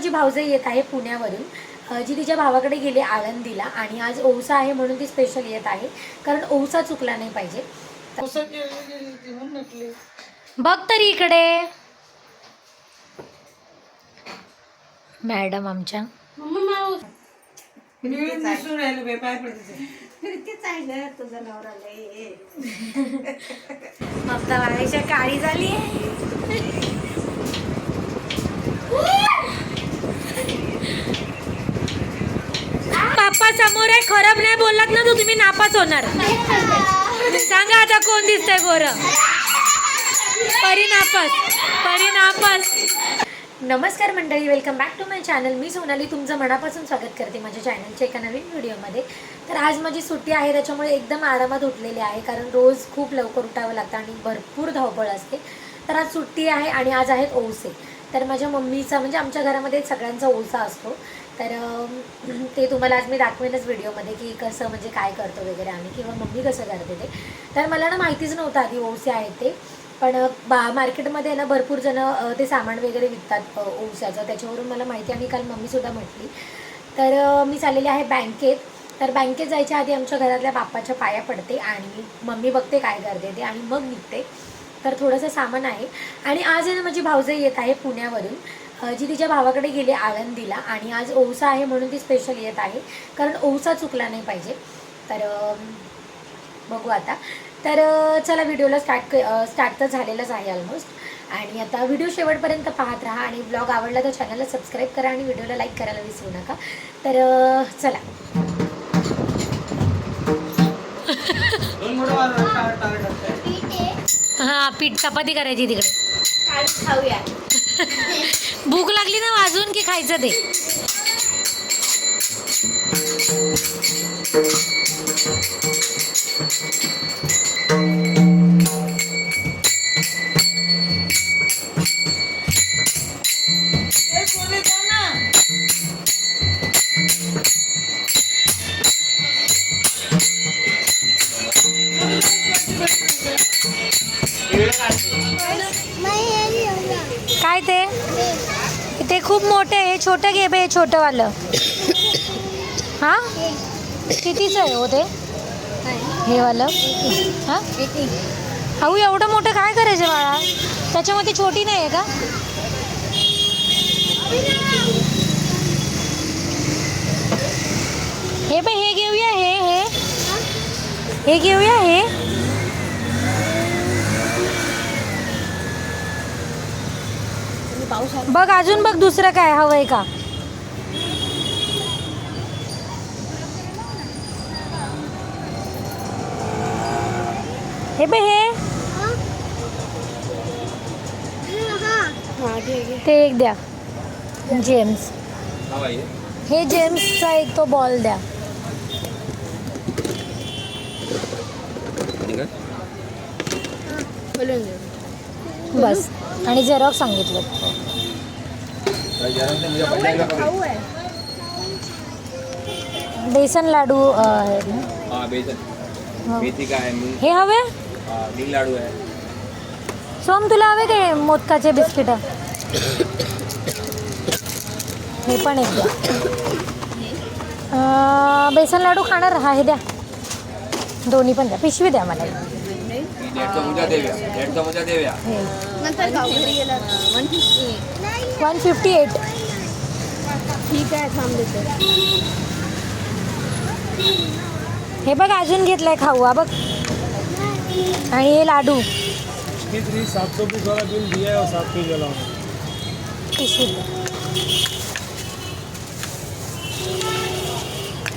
माझी भाऊजाई येत आहे पुण्यावरून जी तिच्या भावाकडे गेली आळंदीला आणि आज ओवसा आहे म्हणून ती स्पेशल येत आहे. कारण ओवसा चुकला नाही पाहिजे. बघ तरी इकडे. मॅडम आमच्या. ममता काळी झाली समोर आहे खराब नाही बोललात ना तू तुम्ही नापास होणार. सांगा आता कोण दिसतंय गोर परिनापास परिनापास नमस्कार मंडळी welcome back to my channel मी सोनाली तुमचं मनापासून स्वागत करते माझ्या चॅनलच्या एका नवीन व्हिडिओमध्ये तर आज माझी सुट्टी आहे त्याच्यामुळे एकदम आरामात उठलेली आहे कारण रोज खूप लवकर उठावं लागतं आणि भरपूर धावपळ असते. तर आज सुट्टी आहे आणि आज आहेत ओसे. तर माझ्या मम्मीचा म्हणजे आमच्या घरामध्ये सगळ्यांचा ओसा असतो. तर ते तुम्हाला आज मी दाखवेनच व्हिडिओमध्ये की कसं म्हणजे काय करतो वगैरे आम्ही किंवा मम्मी कसं करते ते. तर मला ना माहितीच नव्हतं आधी ओसे आहेत ते. पण बा मार्केटमध्ये ना भरपूर जण ते सामान वगैरे विकतात ओस्याचं त्याच्यावरून मला माहिती आणि काल मम्मीसुद्धा म्हटली. तर मी चाललेली आहे बँकेत. तर बँकेत जायच्या आधी आमच्या घरातल्या बाप्पाच्या पाया पडते आणि मम्मी बघते काय करते ते आणि मग निघते. तर थोडंसं सामान आहे. आणि आज आहे ना माझी भाऊजाई येत आहे पुण्यावरून. जी तिच्या भावाकडे गेली आळंदीला आणि आज ओवसा आहे म्हणून ती स्पेशल येत आहे. कारण ओवसा चुकला नाही पाहिजे. तर बघू आता. तर चला व्हिडिओला स्टार्ट स्टार्ट तर झालेलंच आहे ऑलमोस्ट आणि आता व्हिडिओ शेवटपर्यंत पाहत राहा आणि ब्लॉग आवडला तर चॅनलला सबस्क्राईब करा आणि व्हिडिओला लाईक करायला विसरू नका. तर चला. हां पीठ चपाती करायची तिकडे. खाऊया. भूक लागली ना वाजून की खायचं ते? काय ते? ते खूप मोठे आहे छोटं घे बे छोटंवालं. हां? कितीचं आहे हो ते? हे वालं हां? अहो एवढं मोठं काय करायचं बाळा? त्याच्यामध्ये छोटी नाही आहे का? हे बाई हे घेऊया हे हे. हे घेऊया हे. पाऊस बघ अजून बघ दुसरं काय हवंय का. हे बे हे. हा ते एक द्या. जेम्स. हे जेम्सचा एक तो बॉल द्या. बस. आणि झेरॉक्स सांगितलं. बेसन लाडू आहेत ना? हाँ बेसन. मेथी हवे? लाडू है सोम तुला हवे काय मोदकाचे बिस्किट? हे पण एक द्या. बेसन लाडू खाणार? हा हे द्या. दोन्ही पण द्या. पिशवी द्या मला. देव्या. देव्या. हे. नंतर घरी गेला one fifty one fifty eight ठीक आहे थांब देतो. हे बघ अजून घेतलंय खाऊ. हा बघ. आणि हे लाडू. कितनी सात सौ बीस वाला बिल दिया है और सात.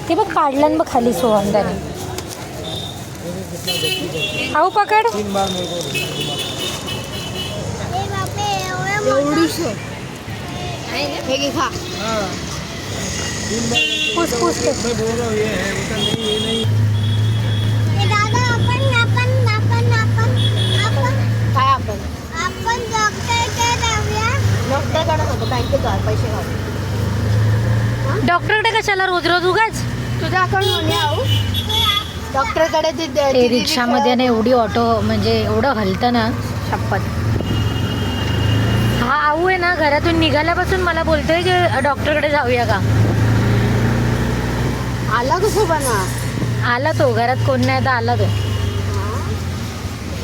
ते बघ काढलं ना बघ खाली सोहंदाने आऊ पकड. तीन बार मेरे को एवढीच घे खा हाँ तीन बार पुस पुस के मैं बोल रहा हूँ ये है बोलता नहीं ये नहीं काय आपण डॉक्टरकडे कशाला रोज रोज उगाच? तुझ्या अकाउंटमध्ये आहो डॉक्टरकडे ते ते रिक्षामध्ये ना एवढी ऑटो म्हणजे एवढं हलतं ना. शपथ. हा आऊ आहे ना घरातून निघाल्यापासून मला बोलतोय की डॉक्टरकडे जाऊया का? आला कसं बना आला तो घरात कोण नाही तर आला तो.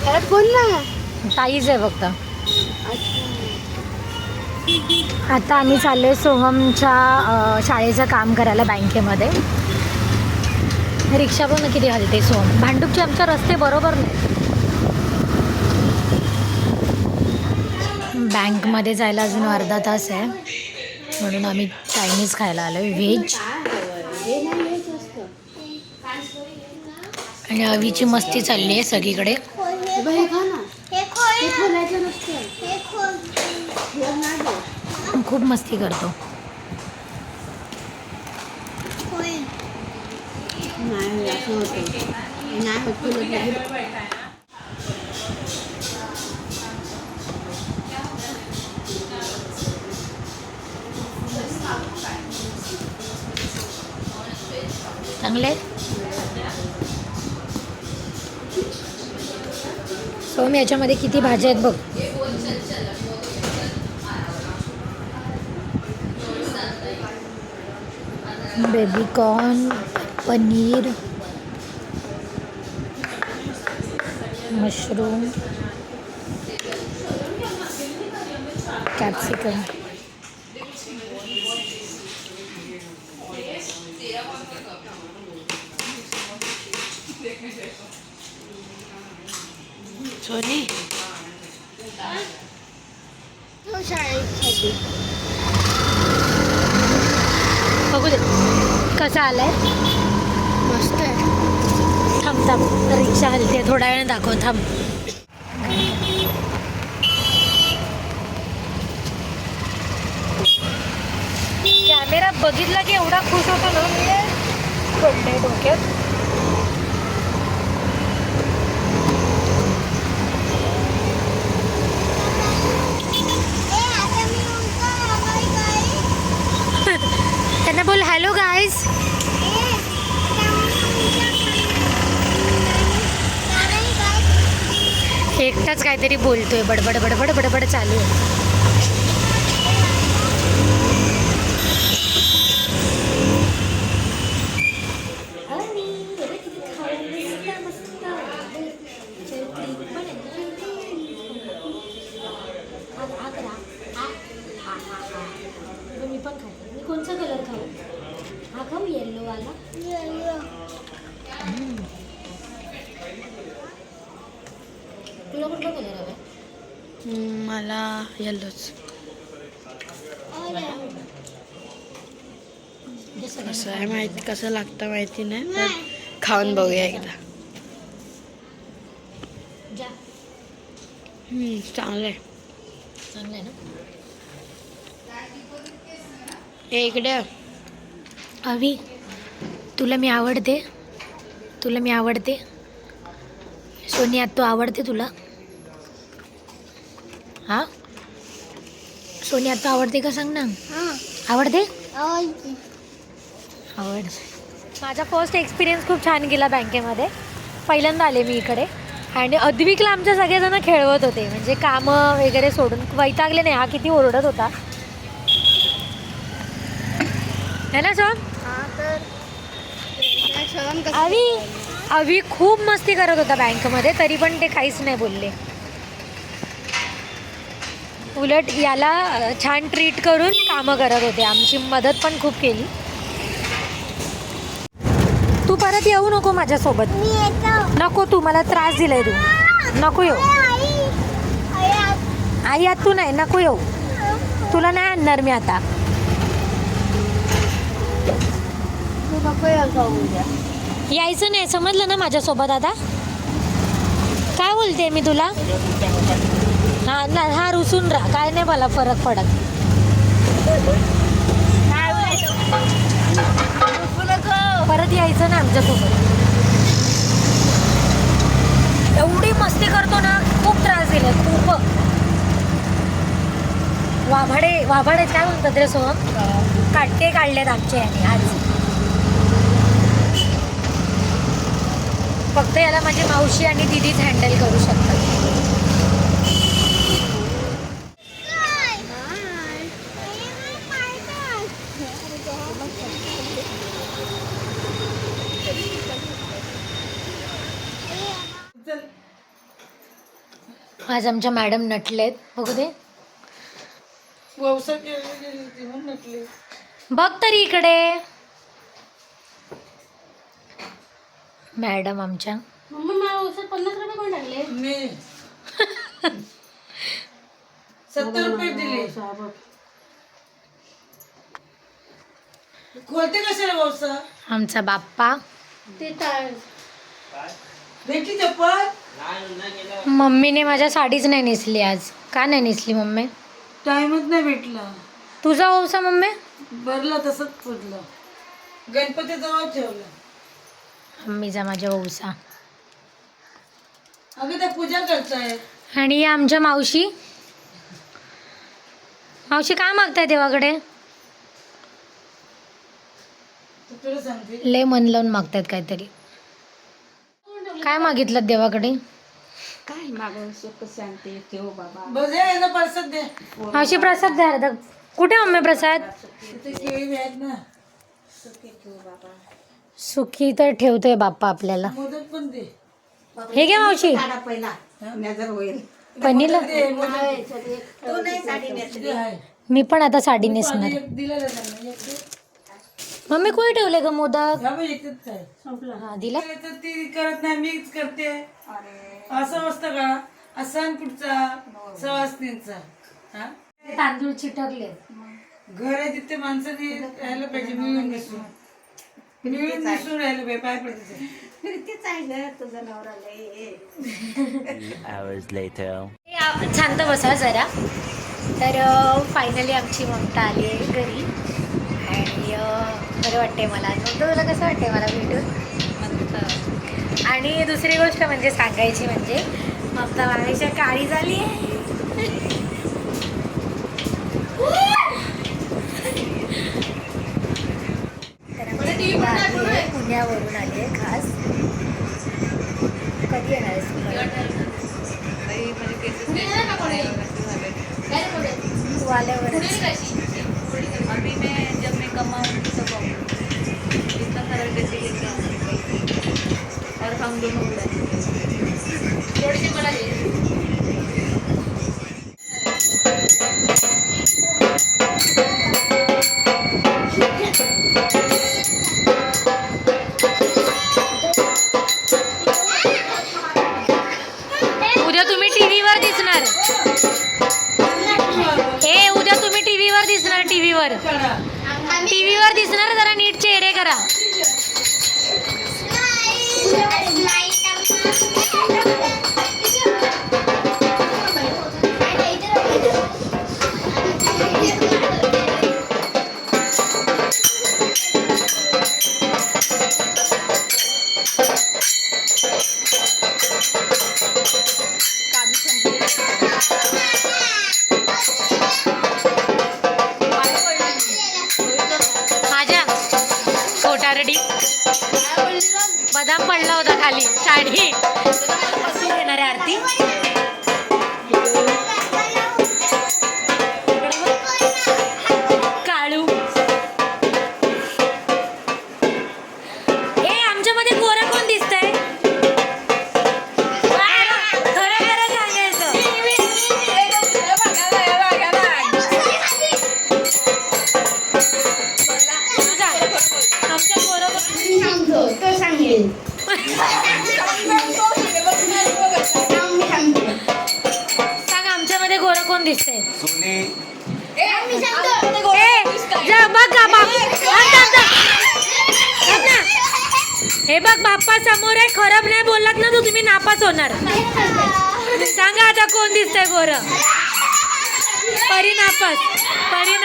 घरात कोण नाही? ताईच आहे फक्त. आता आम्ही चाललोय सोहमच्या अ, शाळेचं काम करायला बँकेमध्ये. रिक्षा पण किती हलते सोहम भांडूपचे आमच्या रस्ते बरोबर नाही. बँकमध्ये जायला अजून अर्धा तास आहे. म्हणून आम्ही चायनीज खायला आलो व्हेज. आणि अवीची मस्ती चालली आहे सगळीकडे. हे बघ, हे खा ना. हे खोलायचं नसतं. हे नाही गं. खूप मस्ती करतो नाही असं होतं नाही होत खोलत नाही. चांगले सोम याच्यामध्ये किती भाज्या आहेत बघ baby corn paneer mushroom capsicum Soni तो शाळेसाठी बघू दे कसा आलाय मस्त आहे थांब रिक्षा हलते थोड्या वेळाने दाखव थांब. कॅमेरा बघितला की एवढा खुश होतो ना म्हणजे पडले डोक्यात. त्यांना बोल हॅलो गाईज एकटाच काहीतरी बोलतोय बडबड बडबड बडबड चालू आहे. कुठला कलर हवा मला येल्लोच कसं आहे माहिती कसं लागतं माहिती नाही पण खाऊन बघूया एकदा. चांगलं आहे चांगलं आहे ना? इकडे. अवी तुला मी आवडते. तुला मी आवडते. सोनिया तू आवडते तुला? हा? सोनिया तू आवडते का सांग ना. आवडते? आवड माझा फर्स्ट एक्सपिरियन्स खूप छान गेला बँकेमध्ये. पहिल्यांदा आले मी इकडे. आणि अद्विकला आमच्या सगळेजण खेळवत होते. म्हणजे कामं वगैरे सोडून. वैतागले नाही. हा किती ओरडत होता. है ना सर अवी अवी खूप मस्ती करत होता बँकमध्ये. तरी पण ते काहीच नाही बोलले. उलट याला छान ट्रीट करून कामं करत होते. आमची मदत पण खूप केली. तू परत येऊ नको माझ्यासोबत. नको तू मला त्रास दिलाय तू. नको येऊ. आई आत तू नाही नको येऊ. तुला नाही आणणार मी आता. यायचं नाही समजलं ना माझ्यासोबत आता? काय बोलते मी तुला? हा ना हा रुसून राहा. काय नाही मला फरक पडत. परत यायचं ना आमच्यासोबत. एवढी मस्ती करतो ना खूप त्रास दिले खूप. वाभाडे वाभाडे काय म्हणतात रे सोहम? काटे काढलेत आमचे याने आज. फक्त याला माझी मावशी आणि दिदीच हँडल करू शकतात. आज आमच्या मॅडम नटलेत. बघू दे. बघ तरी इकडे. मॅडम आमच्या. मम्मी मला औषध पन्नास रुपये कोण टाकले सत्तर रुपये दिले. खोलते कशाला आमचा बाप्पा. ते भेटली चप्पल? मम्मीने माझ्या साडीच नाही नेसली आज. का नाही नेसली मम्मी? टाइमच नाही भेटला. तुझा ओसा मम्मी? भरला तसंच पडलं गणपती जवळ ठेवलं. मम्मीचा माझ्या ओसा अगं त्या पूजा करतायत आणि या आमच्या मावशी? मावशी काय मागताय देवाकडे? तुला सांगते. लय मन लावून मागतायत काहीतरी. काय मागितलं देवाकडे? बस हे ना परसात दे. मावशी प्रसाद द्या अर्धा कुठे मम्मी प्रसाद? तिथे केळी बी आहेत ना. सुखी तर ठेवतोय बाप्पा आपल्याला. मोदक पण दे. हे घ्या मावशी. पनीला दे मोदक. मी पण आता साडी नेसणार. एक एक दे. मम्मी कुठे ठेवले ग मोदक? एकच आहे हा दिला? तर ती करत नाही मीच करते. असं असतं का? असा पुढचा सवासनींचा हा? तांदूळ चिटकले. घर आहे तिथे माणसाने राहायला पाहिजे मिळून मिसळून मिळून मिसळून राहायला पाहिजे पाय पडते hours later. शांत बसा जरा. तर फायनली आमची ममता आली आहे घरी. बरं वाटते मला. तुला कसं वाटते मला भेटून? आणि दुसरी गोष्ट म्हणजे सांगायची म्हणजे ममता मागायच्या काळी झाली आहे. तर पुण्यावरून आली आहे खास. कधी येणार तू परत? kamang sa bawah. Kita talaga tilig ka. Parang lunulan. Jordi malali. गोरं कोण दिसतंय? सोनी. जा बघ बाप. ना. हे बघ बाप्पा समोर आहे. खराब नाही बोललात ना तू तुम्ही नापास होणार. सांगा आता कोण दिसतंय गोर. परी नापास. परी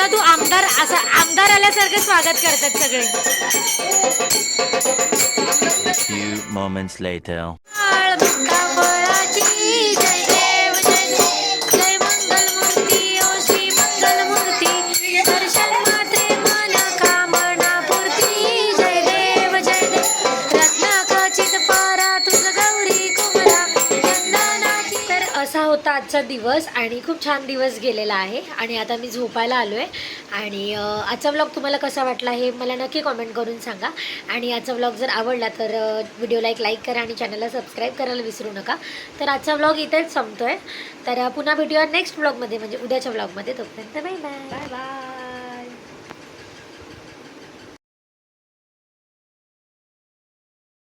ममता तू आमदार असं आमदार आल्यासारखं स्वागत करतात सगळे Few moments later. होता आजचा दिवस आणि खूप छान दिवस गेलेला आहे. आणि आता मी झोपायला आलो आहे आणि आजचा व्लॉग तुम्हाला कसा वाटला हे मला नक्की कॉमेंट करून सांगा. आणि आजचा व्लॉग जर आवडला तर व्हिडिओला एक लाईक करा आणि चॅनलला सबस्क्राईब करायला विसरू नका. तर आजचा व्लॉग इथेच संपतो आहे तर पुन्हा भेटूया नेक्स्ट व्लॉगमध्ये म्हणजे उद्याच्या व्लॉगमध्ये तोपर्यंत बाय बाय बाय बाय